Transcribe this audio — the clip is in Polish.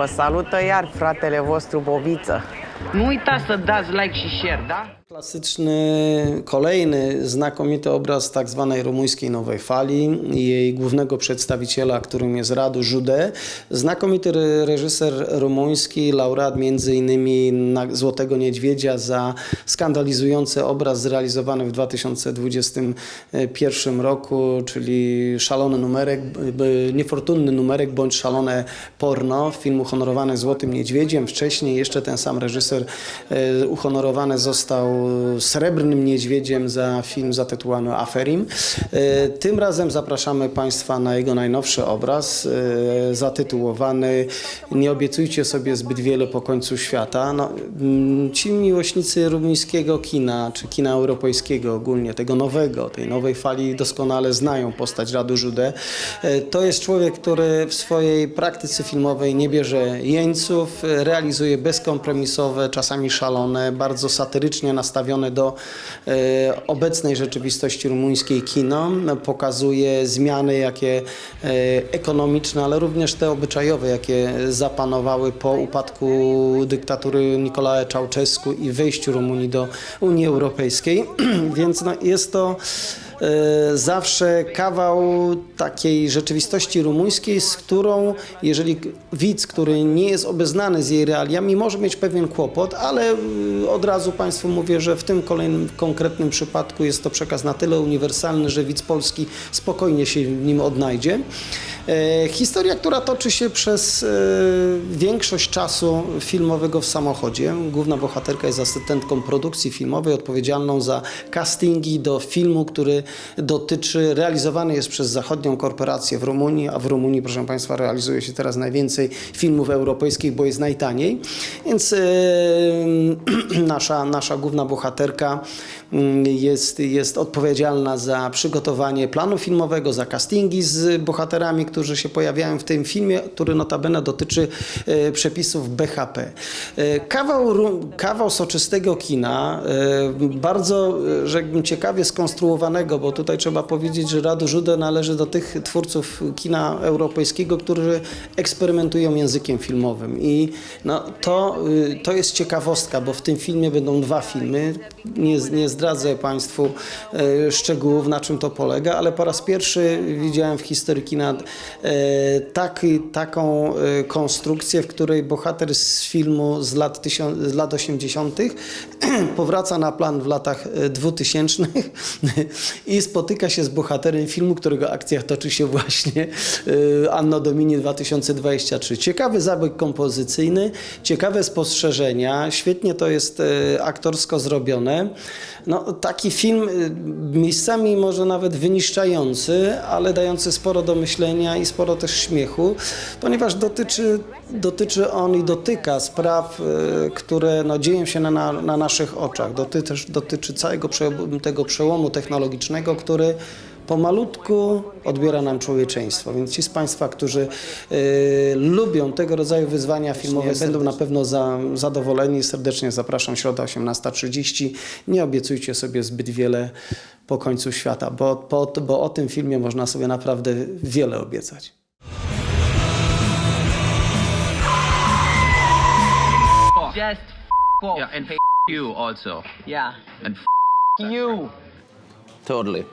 Vă salută iar fratele vostru Bobiță. Nu uitați să dați like și share, da? Klasyczny, kolejny znakomity obraz tak zwanej rumuńskiej nowej fali, jej głównego przedstawiciela, którym jest Radu Jude. Znakomity re- reżyser rumuński, laureat na Złotego Niedźwiedzia za skandalizujący obraz zrealizowany w 2021 roku, czyli szalony numerek, niefortunny numerek bądź szalone porno, film uhonorowany Złotym Niedźwiedziem. Wcześniej jeszcze ten sam reżyser e, uhonorowany został Srebrnym Niedźwiedziem za film zatytułowany Aferim. E, Tym razem zapraszamy Państwa na jego najnowszy obraz e, zatytułowany Nie obiecujcie sobie zbyt wiele po końcu świata. No, mm, ci miłośnicy rumuńskiego kina, czy kina europejskiego ogólnie, tego nowego, tej nowej fali doskonale znają postać Radu Jude. E, To jest człowiek, który w swojej praktyce filmowej nie bierze jeńców, realizuje bezkompromisowe, czasami szalone, bardzo satyrycznie nastawione do e, obecnej rzeczywistości rumuńskiej kino. Pokazuje zmiany, jakie e, ekonomiczne, ale również te obyczajowe, jakie zapanowały po upadku dyktatury Nicolae Ceausescu i wejściu Rumunii do Unii Europejskiej. Więc no, jest to zawsze kawał takiej rzeczywistości rumuńskiej, z którą, jeżeli widz, który nie jest obeznany z jej realiami, może mieć pewien kłopot, ale y, od razu Państwu mówię, że w tym kolejnym konkretnym przypadku jest to przekaz na tyle uniwersalny, że widz polski spokojnie się w nim odnajdzie. E, Historia, która toczy się przez e, większość czasu filmowego w samochodzie. Główna bohaterka jest asystentką produkcji filmowej, odpowiedzialną za castingi do filmu, który dotyczy, realizowany jest przez zachodnią korporację w Rumunii, a w Rumunii, proszę Państwa, realizuje się teraz najwięcej filmów europejskich, bo jest najtaniej. Więc e, nasza, nasza główna bohaterka mm, jest, jest odpowiedzialna za przygotowanie planu filmowego, za castingi z bohaterami, którzy się pojawiają w tym filmie, który notabene dotyczy e, przepisów BHP. E, kawał, kawał soczystego kina, e, bardzo, rzekłbym, ciekawie skonstruowanego, bo tutaj trzeba powiedzieć, że Radu Jude należy do tych twórców kina europejskiego, którzy eksperymentują językiem filmowym i no, to, to jest ciekawostka, bo w tym filmie będą dwa filmy. Nie, nie zdradzę Państwu szczegółów, na czym to polega, ale po raz pierwszy widziałem w historii kina taki, taką e, konstrukcję, w której bohater z filmu z lat, tysiąc, z lat 80. powraca na plan w latach e, 2000 i spotyka się z bohaterem filmu, którego akcja toczy się właśnie e, Anno Domini 2023. Ciekawy zabieg kompozycyjny, ciekawe spostrzeżenia, świetnie to jest e, aktorsko zrobione. No, taki film miejscami może nawet wyniszczający, ale dający sporo do myślenia i sporo też śmiechu, ponieważ dotyczy, dotyczy on i dotyka spraw, y, które no, dzieją się na, na, na naszych oczach. Doty, też dotyczy całego prze, tego przełomu technologicznego, który pomalutku odbiera nam człowieczeństwo. Więc ci z Państwa, którzy y, lubią tego rodzaju wyzwania filmowe, będą na pewno za, zadowoleni. Serdecznie zapraszam, środa 18.30. Nie obiecujcie sobie zbyt wiele po końcu świata, bo, po, bo o tym filmie można sobie naprawdę wiele obiecać. Just f off. Yeah, and f- you also. Yeah. And f- You. totally.